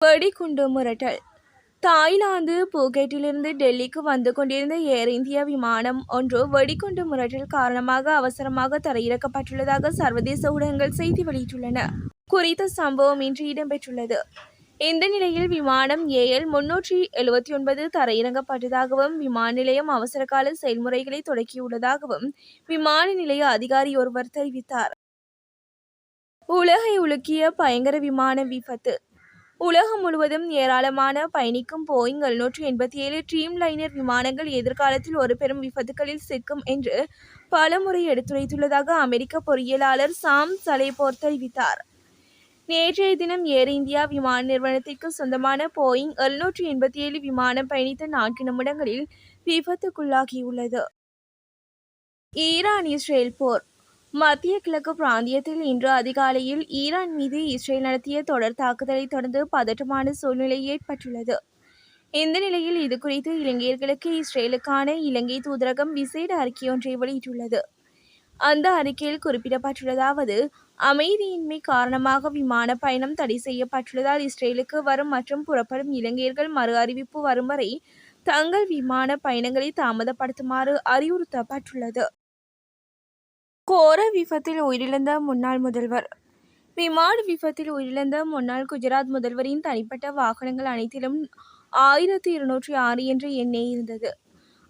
வெடிகுண்டு மிரட்டல். தாய்லாந்து பூகேட்டிலிருந்து டெல்லிக்கு வந்து கொண்டிருந்த ஏர் இந்தியா விமானம் ஒன்று வெடிகுண்டு மிரட்டல் காரணமாக அவசரமாக தரையிறக்கப்பட்டுள்ளதாக சர்வதேச ஊடகங்கள் செய்தி வெளியிட்டுள்ளன. குறித்த சம்பவம் இன்று இடம்பெற்றுள்ளது. இந்த நிலையில் விமானம் ஏஎல் முன்னூற்றி எழுபத்தி ஒன்பது தரையிறங்கப்பட்டதாகவும் விமான நிலையம் அவசரகால செயல்முறைகளை தொடக்கியுள்ளதாகவும் விமான நிலைய அதிகாரி ஒருவர் தெரிவித்தார். உலகை உலுக்கிய பயங்கர விமான விபத்து. உலகம் முழுவதும் ஏராளமான பயணிக்கும் போயிங் எழுநூற்றி எண்பத்தி ஏழு ட்ரீம் லைனர் விமானங்கள் எதிர்காலத்தில் ஒரு பெரும் விபத்துகளில் சிக்கும் என்று பலமுறை எடுத்துரைத்துள்ளதாக அமெரிக்க பொறியியலாளர் சாம் சலேபோர் தெரிவித்தார். நேற்றைய தினம் ஏர் இந்தியா விமான நிறுவனத்திற்கு சொந்தமான போயிங் எழுநூற்றி எண்பத்தி ஏழு விமானம் பயணித்த நான்கு நிமிடங்களில் விபத்துக்குள்ளாகியுள்ளது. ஈரான் இஸ்ரேல் போர் மத்திய கிழக்கு பிராந்தியத்தில் இன்று அதிகாலையில் ஈரான் மீது இஸ்ரேல் நடத்திய தொடர் தாக்குதலை தொடர்ந்து பதற்றமான சூழ்நிலை ஏற்பட்டுள்ளது. இந்த நிலையில் இதுகுறித்து இலங்கையர்களுக்கு இஸ்ரேலுக்கான இலங்கை தூதரகம் விசேட அறிக்கையொன்றை வெளியிட்டுள்ளது. அந்த அறிக்கையில் குறிப்பிடப்பட்டுள்ளதாவது அமைதியின்மை காரணமாக விமான பயணம் தடை செய்யப்பட்டுள்ளதால் இஸ்ரேலுக்கு வரும் மற்றும் புறப்படும் இலங்கையர்கள் மறு அறிவிப்பு வரும் வரை தங்கள் விமான பயணங்களை தாமதப்படுத்துமாறு அறிவுறுத்தப்பட்டுள்ளது. கோர விபத்தில் உயிரிழந்த முன்னாள் முதல்வர். விமான விபத்தில் உயிரிழந்த முன்னாள் குஜராத் முதல்வரின் தனிப்பட்ட வாகனங்கள் அனைத்திலும் ஆயிரத்தி இருநூற்றி ஆறு என்ற எண்ணே இருந்தது.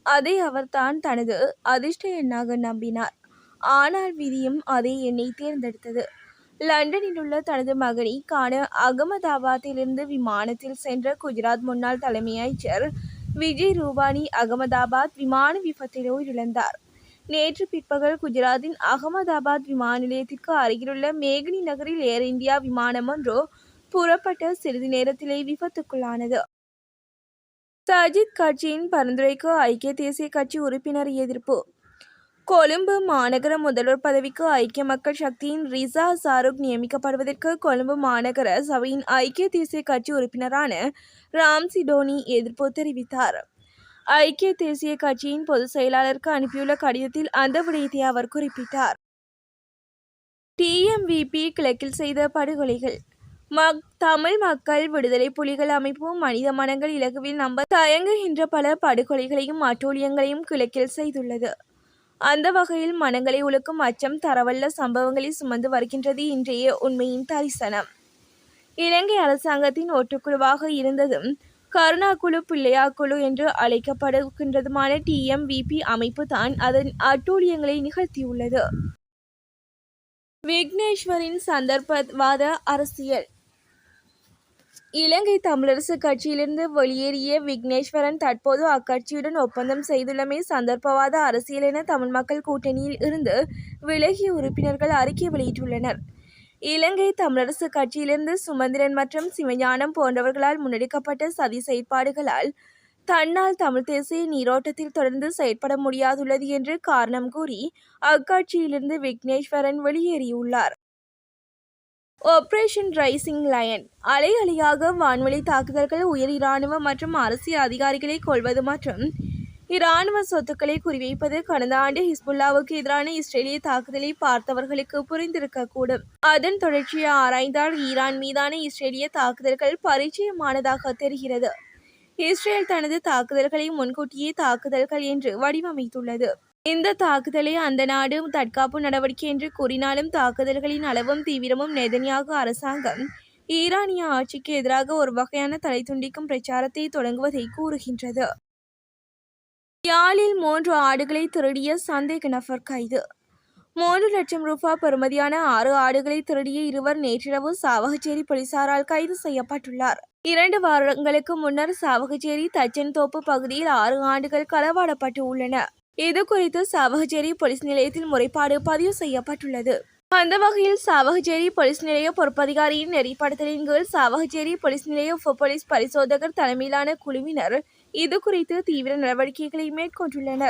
அதை அவர் தான் தனது அதிர்ஷ்ட எண்ணாக நம்பினார். ஆனால் விதியும் அதே எண்ணை தேர்ந்தெடுத்தது. லண்டனில் உள்ள தனது மகனை காண அகமதாபாத்திலிருந்து விமானத்தில் சென்ற குஜராத் முன்னாள் தலைமை அமைச்சர் விஜய் ரூபானி அகமதாபாத் விமான விபத்தில் உயிரிழந்தார். நேற்று பிற்பகல் குஜராத்தின் அகமதாபாத் விமான நிலையத்திற்கு அருகிலுள்ள மேகனி நகரில் ஏர் இந்தியா விமானம் ஒன்று புறப்பட்ட சிறிது நேரத்திலே விபத்துக்குள்ளானது. சஜித் கட்சியின் பரிந்துரைக்கு ஐக்கிய தேசிய கட்சி உறுப்பினர் எதிர்ப்பு. கொழும்பு மாநகர முதல்வர் பதவிக்கு ஐக்கிய மக்கள் சக்தியின் ரிசா சாருக் நியமிக்கப்படுவதற்கு கொழும்பு மாநகர சபையின் ஐக்கிய தேசிய கட்சி உறுப்பினரான ராம்சிடோனி எதிர்ப்பு தெரிவித்தார். ஐக்கிய தேசிய கட்சியின் பொதுச் செயலாளருக்கு அனுப்பியுள்ள கடிதத்தில் அந்த விடயத்தை அவர் குறிப்பிட்டார். டிஎம்விபி கிழக்கில் செய்த படுகொலைகள். மக் தமிழ் மக்கள் விடுதலை புலிகள் அமைப்பு மனித மனங்கள் இலகுவில் நம்ப தயங்குகின்ற பல படுகொலைகளையும் அட்டூழியங்களையும் கிழக்கில் செய்துள்ளது. அந்த வகையில் மனங்களை உழுக்கும் அச்சம் தரவல்ல சம்பவங்களை சுமந்து வருகின்றது இன்றைய உண்மையின் தரிசனம். இலங்கை அரசாங்கத்தின் ஒட்டுக்குழுவாக இருந்ததும் கருணா குழு பிள்ளையா குழு என்று அழைக்கப்படுகின்றதுமான டிஎம்விபி அமைப்பு தான் அதன் அட்டூழியங்களை நிகழ்த்தியுள்ளது. விக்னேஸ்வரின் சந்தர்ப்பவாத அரசியல். இலங்கை தமிழரசு கட்சியிலிருந்து வெளியேறிய விக்னேஸ்வரன் தற்போது அக்கட்சியுடன் ஒப்பந்தம் செய்துள்ளமை சந்தர்ப்பவாத அரசியல் என தமிழ் மக்கள் கூட்டணியில் இருந்து விலகிய உறுப்பினர்கள் அறிக்கை வெளியிட்டுள்ளனர். இலங்கை தமிழரசு கட்சியிலிருந்து சுமந்திரன் மற்றும் சிவஞானம் போன்றவர்களால் முன்னெடுக்கப்பட்ட சதி செயற்பாடுகளால் தன்னால் தமிழ் தேசிய நீரோட்டத்தில் தொடர்ந்து செயற்பட முடியாதுள்ளது என்று காரணம் கூறி அக்கட்சியிலிருந்து விக்னேஸ்வரன் வெளியேறியுள்ளார். ஆபரேஷன் ரைசிங் லயன் அலை அலையாக வான்வெளி தாக்குதல்கள் உயர் இராணுவ மற்றும் அரசியல் அதிகாரிகளை கொள்வது மற்றும் இராணுவ சொத்துக்களை குறிவைப்பது கடந்த ஆண்டு ஹிஸ்புல்லாவுக்கு எதிரான இஸ்ரேலிய தாக்குதலை பார்த்தவர்களுக்கு புரிந்திருக்கக்கூடும் அதன் தொடர்ச்சியை ஆராய்ந்தால் ஈரான் மீதான இஸ்ரேலிய தாக்குதல்கள் பரிச்சயமானதாக தெரிகிறது. இஸ்ரேல் தனது தாக்குதல்களை முன்கூட்டியே தாக்குதல்கள் என்று வடிவமைத்துள்ளது. இந்த தாக்குதலை அந்த நாடு தற்காப்பு நடவடிக்கை என்று கூறினாலும் தாக்குதல்களின் அளவும் தீவிரமும் நெதனியாக அரசாங்கம் ஈரானிய ஆட்சிக்கு எதிராக ஒரு வகையான தலை துண்டிக்கும் பிரச்சாரத்தை தொடங்குவதை கூறுகின்றது. யாழில் மூன்று ஆடுகளை திருடிய சந்தேக நபர் கைது. மூன்று லட்சம் ரூபாய் பெறுமதியான ஆறு ஆடுகளை திருடிய இருவர் நேற்றிரவு சாவகச்சேரி போலீசாரால் கைது செய்யப்பட்டுள்ளார். இரண்டு வாரங்களுக்கு முன்னர் சாவகச்சேரி தச்சன்தோப்பு பகுதியில் ஆறு ஆண்டுகள் களவாடப்பட்டு உள்ளன. இது குறித்து சாவகச்சேரி போலீஸ் நிலையத்தில் முறைப்பாடு பதிவு செய்யப்பட்டுள்ளது. அந்த வகையில் சாவகச்சேரி போலீஸ் நிலைய பொறுப்பதிகாரியின் நெறிப்படுத்தலின் கீழ் சாவகச்சேரி போலீஸ் நிலைய உப போலீஸ் பரிசோதகர் தலைமையிலான குழுவினர் இது குறித்து தீவிர நடவடிக்கைகளை மேற்கொண்டுள்ளனர்.